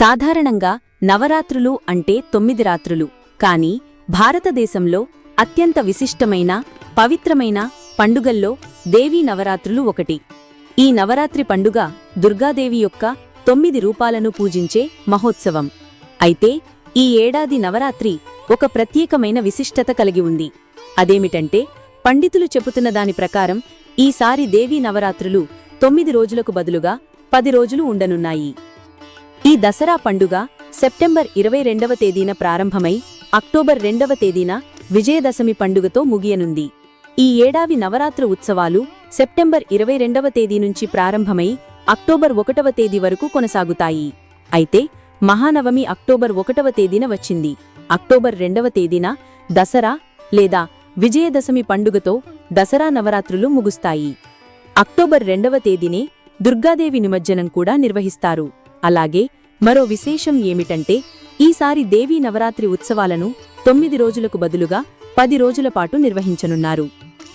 సాధారణంగా నవరాత్రులు అంటే తొమ్మిది రాత్రులు. కానీ భారతదేశంలో అత్యంత విశిష్టమైన పవిత్రమైన పండుగల్లో దేవీ నవరాత్రులు ఒకటి. ఈ నవరాత్రి పండుగ దుర్గాదేవి యొక్క తొమ్మిది రూపాలను పూజించే మహోత్సవం. అయితే ఈ ఏడాది నవరాత్రి ఒక ప్రత్యేకమైన విశిష్టత కలిగి ఉంది. అదేమిటంటే పండితులు చెబుతున్న దాని ప్రకారం ఈసారి దేవీ నవరాత్రులు తొమ్మిది రోజులకు బదులుగా పది రోజులు ఉండనున్నాయి. ఈ దసరా పండుగ సెప్టెంబర్ ఇరవై రెండవ తేదీన ప్రారంభమై అక్టోబర్ రెండవ తేదీన విజయదశమి పండుగతో ముగియనుంది. ఈ ఏడాది నవరాత్రి ఉత్సవాలు సెప్టెంబర్ ఇరవై రెండవ తేదీ నుంచి ప్రారంభమై అక్టోబర్ ఒకటవ తేదీ వరకు కొనసాగుతాయి. అయితే మహానవమి అక్టోబర్ ఒకటవ తేదీన వచ్చింది. అక్టోబర్ రెండవ తేదీన దసరా లేదా విజయదశమి పండుగతో దసరా నవరాత్రులు ముగుస్తాయి. అక్టోబర్ రెండవ తేదీనే దుర్గాదేవి నిమజ్జనం కూడా నిర్వహిస్తారు. అలాగే మరో విశేషం ఏమిటంటే ఈసారి దేవీ నవరాత్రి ఉత్సవాలను తొమ్మిది రోజులకు బదులుగా పది రోజుల పాటు నిర్వహించనున్నారు.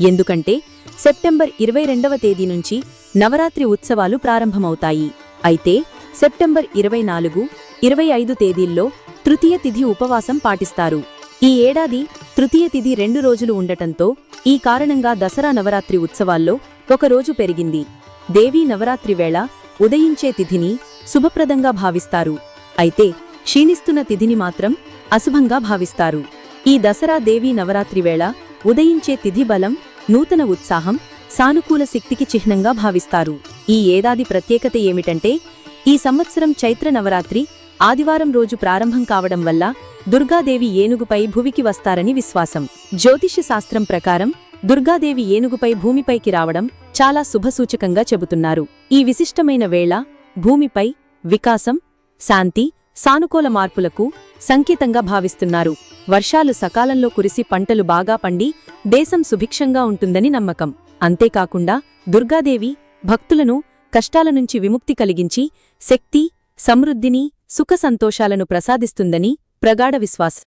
ఎందుకంటే సెప్టెంబర్ ఇరవై రెండవ తేదీ నుంచి నవరాత్రి ఉత్సవాలు ప్రారంభమవుతాయి. అయితే సెప్టెంబర్ ఇరవై నాలుగు ఇరవై ఐదు తేదీల్లో తృతీయ తిథి ఉపవాసం పాటిస్తారు. ఈ ఏడాది తృతీయ తిథి రెండు రోజులు ఉండటంతో ఈ కారణంగా దసరా నవరాత్రి ఉత్సవాల్లో ఒక రోజు పెరిగింది. దేవీ నవరాత్రి వేళ ఉదయించే తిథిని శుభప్రదంగా భావిస్తారు. అయితే క్షీణిస్తున్న తిథిని మాత్రం అశుభంగా భావిస్తారు. ఈ దసరా దేవీ నవరాత్రి వేళ ఉదయించే తిథి బలం నూతన ఉత్సాహం సానుకూల శక్తికి చిహ్నంగా భావిస్తారు. ఈ ఏడాది ప్రత్యేకత ఏమిటంటే ఈ సంవత్సరం చైత్ర నవరాత్రి ఆదివారం రోజు ప్రారంభం కావడం వల్ల దుర్గాదేవి ఏనుగుపై భువికి వస్తారని విశ్వాసం. జ్యోతిష శాస్త్రం ప్రకారం దుర్గాదేవి ఏనుగుపై భూమిపైకి రావడం చాలా శుభసూచకంగా చెబుతున్నారు. ఈ విశిష్టమైన వేళ భూమిపై వికాసం శాంతి సానుకూల మార్పులకు సంకేతంగా భావిస్తున్నారు. వర్షాలు సకాలంలో కురిసి పంటలు బాగా పండి దేశం సుభిక్షంగా ఉంటుందని నమ్మకం. అంతేకాకుండా దుర్గాదేవి భక్తులను కష్టాల నుంచి విముక్తి కలిగించి శక్తి సమృద్ధిని సుఖ సంతోషాలను ప్రసాదిస్తుందని ప్రగాఢ విశ్వాస్.